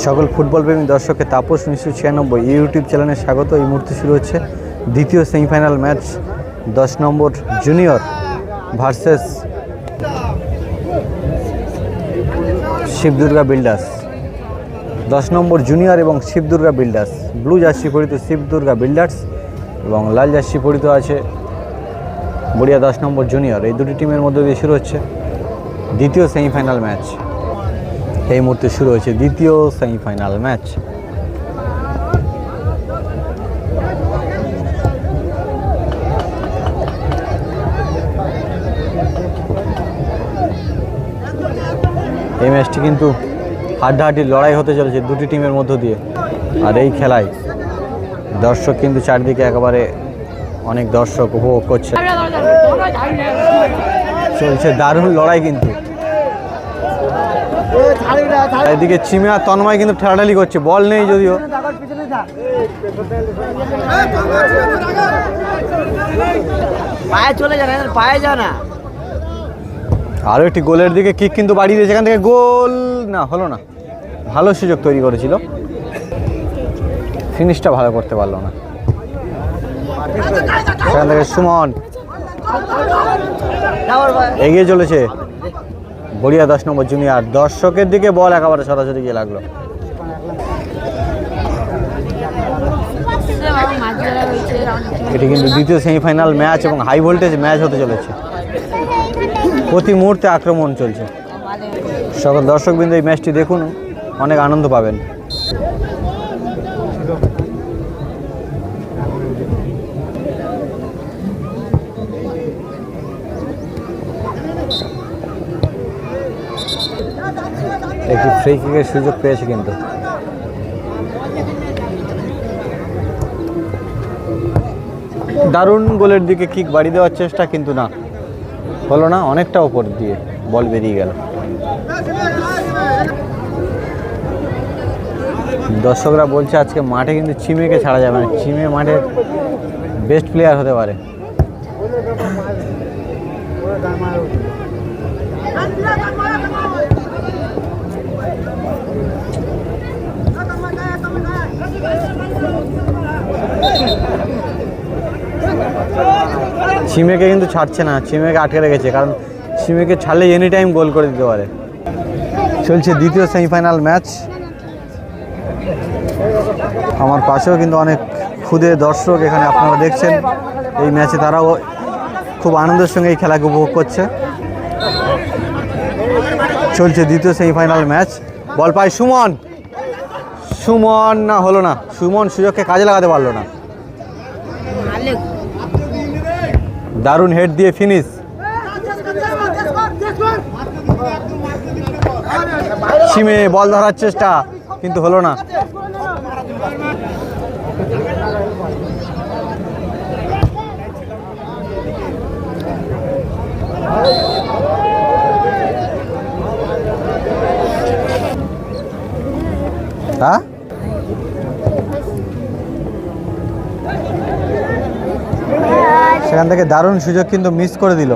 সকল ফুটবল প্রেমী দর্শককে তাপস উনিশশো ছিয়ানব্বই ইউটিউব চ্যানেলে স্বাগত। এই মুহূর্তে শুরু হচ্ছে দ্বিতীয় সেমিফাইনাল ম্যাচ, দশ number junior versus Shibdurga builders. দশ নম্বর জুনিয়র এবং শিবদুর্গা বিল্ডার্স। ব্লু জার্সি পরিত শিবদুর্গা বিল্ডার্স এবং লাল জার্সি পরিত আছে বড়িয়া দশ নম্বর জুনিয়র। এই দুটি টিমের মধ্যে দিয়ে শুরু হচ্ছে দ্বিতীয় সেমিফাইনাল ম্যাচ। এই মুহূর্তে শুরু হয়েছে দ্বিতীয় সেমিফাইনাল ম্যাচ এই ম্যাচটি কিন্তু হাড্ডাহাড্ডি লড়াই হতে চলেছে দুটি টিমের মধ্য দিয়ে। আর এই খেলায় দর্শক কিন্তু চারদিকে একেবারে অনেক দর্শক উপভোগ করছে। চলছে দারুণ লড়াই কিন্তু। এদিকে চিমে আর তন্ময় কিন্তু ঠেলাঠালি করছে বল নেই যদিও। পায়ে চলে না পায়ে যা না। আরও একটি গোলের দিকে কিক কিন্তু বাড়িয়ে দিয়েছে এখান থেকে গোল না হলো না। ভালো সুযোগ তৈরি করেছিল। ফিনিশটা ভালো করতে পারল না। সেখান থেকে সুমন। এগিয়ে চলেছে। বড়িয়া দশ নম্বর জুনিয়র। দর্শকের দিকে বল একেবারে সরাসরি গিয়ে লাগল। এটি কিন্তু দ্বিতীয় সেমিফাইনাল ম্যাচ এবং হাই ভোল্টেজ ম্যাচ হতে চলেছে। প্রতি মুহূর্তে আক্রমণ চলছে। সকল দর্শকবৃন্দ এই ম্যাচটি দেখুন, অনেক আনন্দ পাবেন। একটি ফ্রি কিকের সুযোগ পেয়েছে কিন্তু। দারুণ গোলের দিকে কিক বাড়ি দেওয়ার চেষ্টা কিন্তু না। হলো না, অনেকটা ওপর দিয়ে বল বেরিয়ে গেল। দর্শকরা বলছে, আজকে মাঠে কিন্তু চিমেকে ছাড়া যাবে না। চিমে মাঠের বেস্ট প্লেয়ার হতে পারে। চিমেকে কিন্তু ছাড়ছে না চিমেকে আটকে রেখেছে, কারণ চিমেকে ছাড়লে এনি টাইম গোল করে দিতে পারে। চলছে দ্বিতীয় সেমিফাইনাল ম্যাচ আমার পাশেও কিন্তু অনেক খুদে দর্শক এখানে আপনারা দেখছেন। এই ম্যাচে তারাও খুব আনন্দের সঙ্গে এই খেলাকে উপভোগ করছে। চলছে দ্বিতীয় সেমিফাইনাল ম্যাচ বল পায় সুমন। সুমন না হলো না। সুমন সুযোগকে কাজে লাগাতে পারল না। দারুণ হেড দিয়ে ফিনিশ সিমে বল ধরার চেষ্টা কিন্তু হলো না। হ্যাঁ? সেখান থেকে দারুণ সুযোগ কিন্তু মিস করে দিল।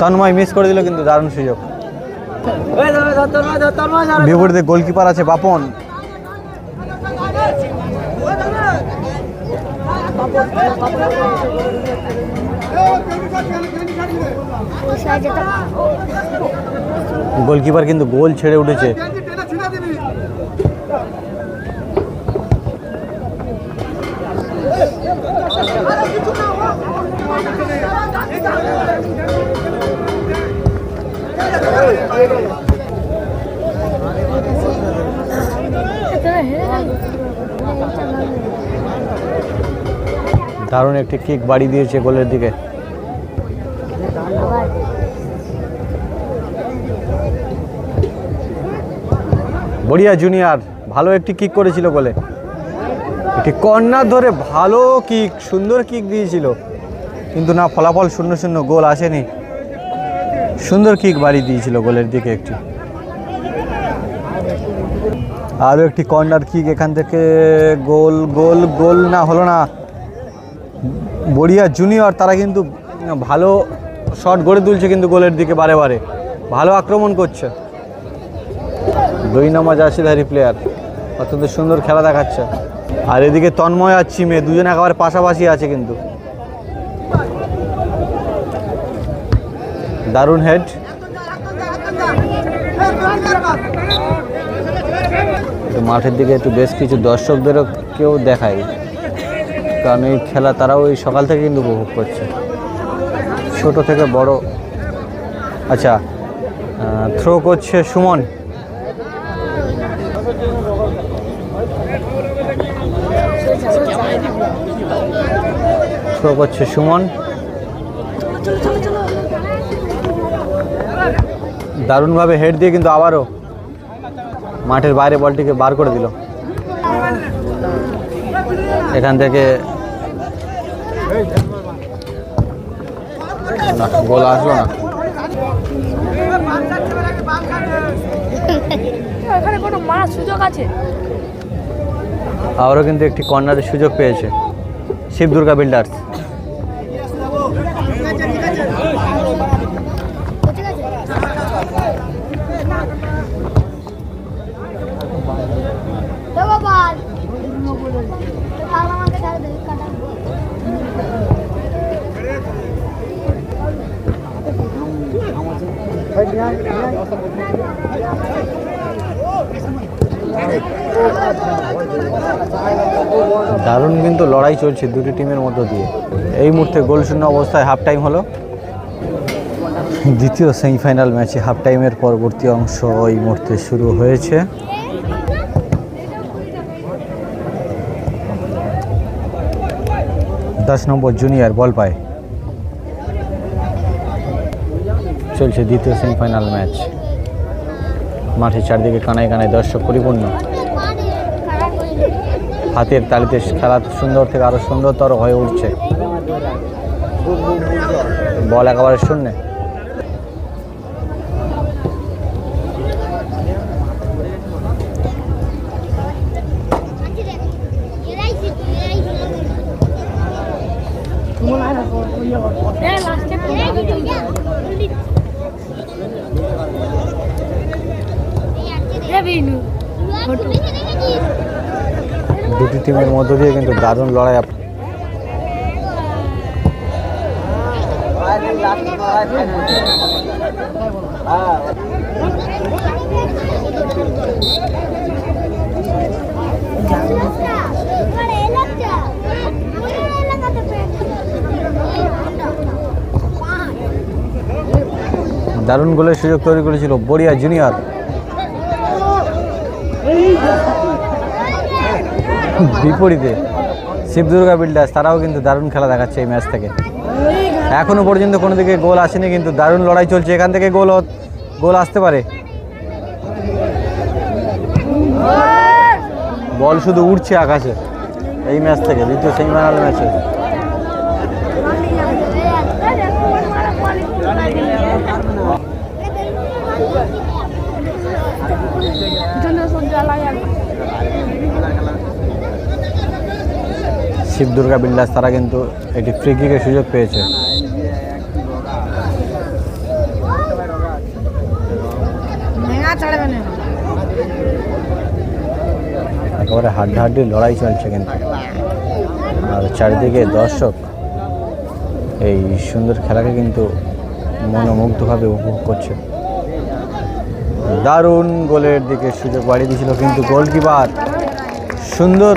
তন্ময় মিস করে দিল কিন্তু দারুণ সুযোগ। বিপরীতে গোলকিপার আছে বাপন। গোলকিপার কিন্তু গোল ছেড়ে উঠেছে। দারুণ একটি কিক বাড়ি দিয়েছে গোলের দিকে। বড়িয়া জুনিয়র ভালো একটি কিক করেছিল গোলে। একটি কর্নার ধরে ভালো কিক সুন্দর কিক দিয়েছিল। কিন্তু না, ফলাফল শূন্য শূন্য, গোল আসেনি। সুন্দর কিক বাড়ি দিয়েছিল গোলের দিকে একটি। আরও একটি কর্নার কিক এখান থেকে গোল গোল গোল না, হলো না। বড়িয়া জুনিয়র তারা কিন্তু ভালো শট গড়ে তুলছে কিন্তু গোলের দিকে বারে বারে। ভালো আক্রমণ করছে। দুই নম্বর জার্সিধারী প্লেয়ার অত্যন্ত সুন্দর খেলা দেখাচ্ছে। আর এদিকে তন্ময় আর চিমে, দুজন একেবারে পাশাপাশি আছে কিন্তু। দারুণ হেড মাঠের দিকে একটু বেশ কিছু দর্শকদেরও কেউ দেখায়। কারণ এই খেলা তারাও এই সকাল থেকে কিন্তু উপভোগ করছে। ছোট থেকে বড়। আচ্ছা থ্রো করছে সুমন। থ্রো করছে সুমন। দারুণভাবে হেড দিয়ে কিন্তু আবারও মাঠের বাইরে বলটিকে বার করে দিল। এখান থেকে না গোল আসলো না। আবারও কিন্তু একটি কর্নারের সুযোগ পেয়েছে। শিব দুর্গা বিল্ডার্স দারুণ কিন্তু লড়াই চলছে দুটি টিমের মধ্য দিয়ে। এই মুহূর্তে গোল শূন্য অবস্থায় হাফ টাইম হলো। দ্বিতীয় সেমিফাইনাল ম্যাচে হাফ টাইমের পরবর্তী অংশ এই মুহূর্তে শুরু হয়েছে। দশ নম্বর জুনিয়র বল পায়। চলছে দ্বিতীয় সেমিফাইনাল ম্যাচ মাঠের চারদিকে কানায় কানায় দর্শক পরিপূর্ণ। হাতের তালিতে খেলা সুন্দর থেকে আরও সুন্দরতর হয়ে উঠছে। বল একেবারে শূন্য। দুটি টিমের মধ্য দিয়ে কিন্তু দারুণ লড়াই আপ- দারুণ গোলের সুযোগ তৈরি করেছিল বড়িয়া জুনিয়র। বিপরীতে শিবদুর্গা বিল্ডার্স তারাও কিন্তু দারুণ খেলা দেখাচ্ছে এই ম্যাচ থেকে। এখনও পর্যন্ত কোনো দিকে গোল আসেনি, কিন্তু দারুণ লড়াই চলছে। এখান থেকে গোল গোল আসতে পারে। বল শুধু উঠছে আকাশে এই ম্যাচ থেকে, দ্বিতীয় সেমিফাইনাল ম্যাচে শিব দুর্গা বিল্ডার্স তারা কিন্তু একটি ফ্রি কিকের সুযোগ পেয়েছে। একেবারে হাড্ডাহাড্ডি লড়াই চলছে কিন্তু। আর চারিদিকে দর্শক এই সুন্দর খেলাকে কিন্তু মনোমুগ্ধভাবে উপভোগ করছে। দারুণ গোলের দিকে সুযোগ বাড়িয়ে দিয়েছিল কিন্তু গোলকিপার সুন্দর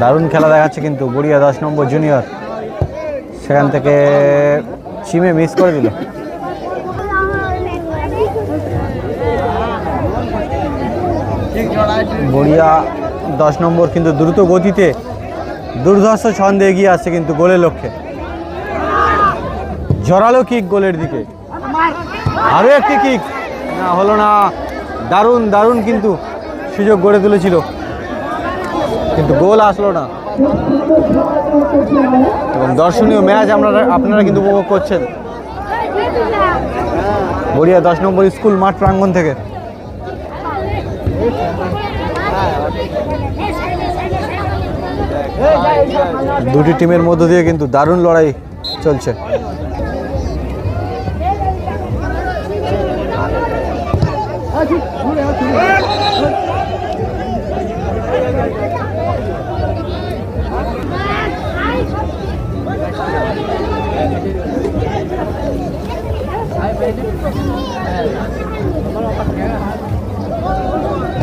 দারুণ খেলা দেখাচ্ছে কিন্তু বুড়িয়া দশ নম্বর জুনিয়র সেখান থেকে চিমে মিস করে দিল। বড়িয়া দশ নম্বর কিন্তু দ্রুত গতিতে, দুর্ধর্ষ ছন্দে এগিয়ে আসছে কিন্তু গোলের লক্ষ্যে। জোরালো কিক গোলের দিকে। আরও একটি কিক না, হলো না। দারুণ দারুণ কিন্তু সুযোগ গড়ে তুলেছিল। কিন্তু গোল আসলো না। এবং দর্শনীয় ম্যাচ আপনারা আপনারা কিন্তু উপভোগ করছেন। গড়িয়া দশ নম্বর স্কুল মাঠ প্রাঙ্গণ থেকে। দুটি টিমের মধ্য দিয়ে কিন্তু দারুণ লড়াই চলছে।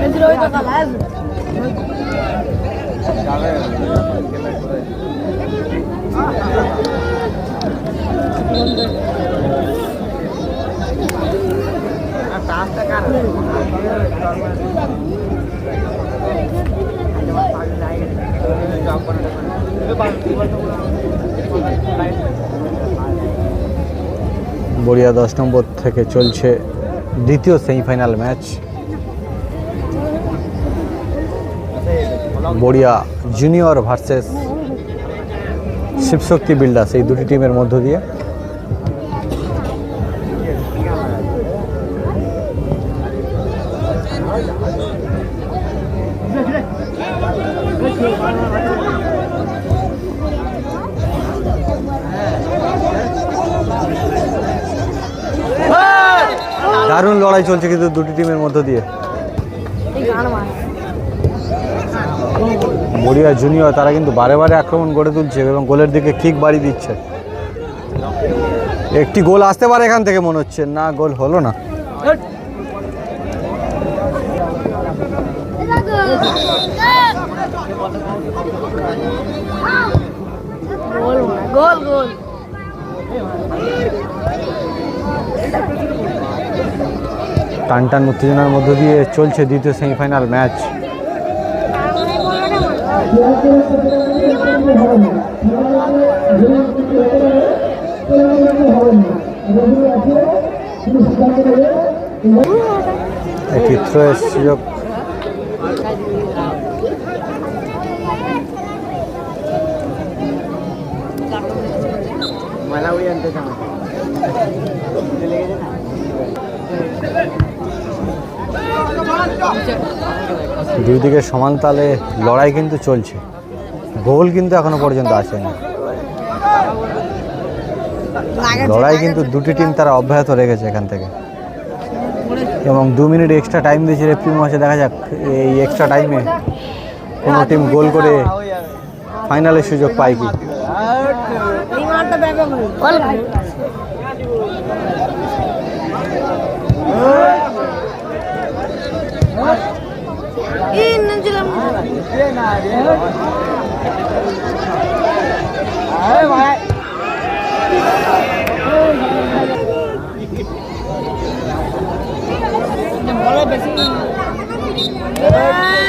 Entrou tá calado? Ah, tá, cara. বড়িয়া দশ নম্বর থেকে চলছে দ্বিতীয় semifinal match. Garia junior versus Shibshakti builders এই দুটি টিমের মধ্য দিয়ে। দারুণ লড়াই চলছে কিন্তু দুটি টিমের মধ্য দিয়ে। বড়িয়া জুনিয়র, তারা কিন্তু বারে বারে আক্রমণ গড়ে তুলছে এবং গোলের দিকে কিক বাড়ি দিচ্ছে। একটি গোল আসতে পারে এখান থেকে, মনে হচ্ছে। না, গোল হলো না। গোল গোল। টান টান উত্তেজনার মধ্য দিয়ে চলছে দ্বিতীয় সেমিফাইনাল ম্যাচ। একটি দুই দিকে সমান তালে লড়াই কিন্তু চলছে। গোল কিন্তু এখনও পর্যন্ত আসেনি। লড়াই কিন্তু দুটি টিম তারা অব্যাহত রেখেছে এখান থেকে। এবং দু মিনিট এক্সট্রা টাইম দিয়েছে রেফ্রি মাসে দেখা যাক এই এক্সট্রা টাইমে কোনো টিম গোল করে ফাইনালের সুযোগ পায় কি।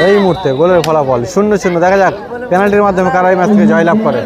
এই মুহূর্তে গোলের ফলাফল শূন্য শূন্য। দেখা যাক পেনাল্টির মাধ্যমে কারাই ম্যাচকে জয়লাভ করে।